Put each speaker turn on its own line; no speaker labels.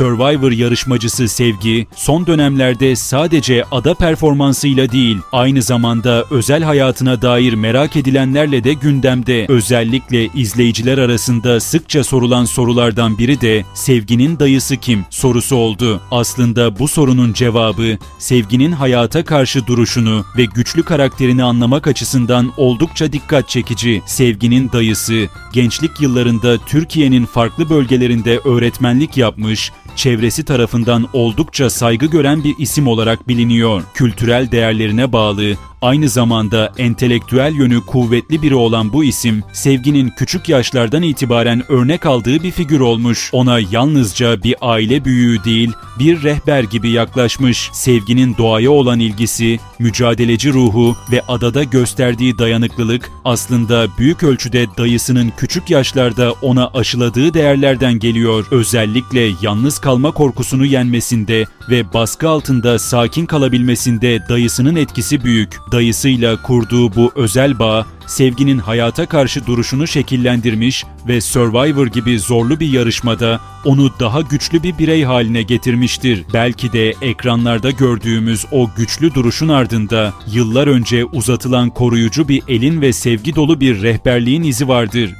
Survivor yarışmacısı Sevgi, son dönemlerde sadece ada performansıyla değil, aynı zamanda özel hayatına dair merak edilenlerle de gündemde. Özellikle izleyiciler arasında sıkça sorulan sorulardan biri de Sevgi'nin dayısı kim sorusu oldu. Aslında bu sorunun cevabı Sevgi'nin hayata karşı duruşunu ve güçlü karakterini anlamak açısından oldukça dikkat çekici. Sevgi'nin dayısı gençlik yıllarında Türkiye'nin farklı bölgelerinde öğretmenlik yapmış, çevresi tarafından oldukça saygı gören bir isim olarak biliniyor. Kültürel değerlerine bağlı, aynı zamanda entelektüel yönü kuvvetli biri olan bu isim, Sevgi'nin küçük yaşlardan itibaren örnek aldığı bir figür olmuş. Ona yalnızca bir aile büyüğü değil, bir rehber gibi yaklaşmış. Sevgi'nin doğaya olan ilgisi, mücadeleci ruhu ve adada gösterdiği dayanıklılık aslında büyük ölçüde dayısının küçük yaşlarda ona aşıladığı değerlerden geliyor. Özellikle yalnız kalma korkusunu yenmesinde ve baskı altında sakin kalabilmesinde dayısının etkisi büyük. Dayısıyla kurduğu bu özel bağ Sevgi'nin hayata karşı duruşunu şekillendirmiş ve Survivor gibi zorlu bir yarışmada onu daha güçlü bir birey haline getirmiştir. Belki de ekranlarda gördüğümüz o güçlü duruşun ardında yıllar önce uzatılan koruyucu bir elin ve sevgi dolu bir rehberliğin izi vardır.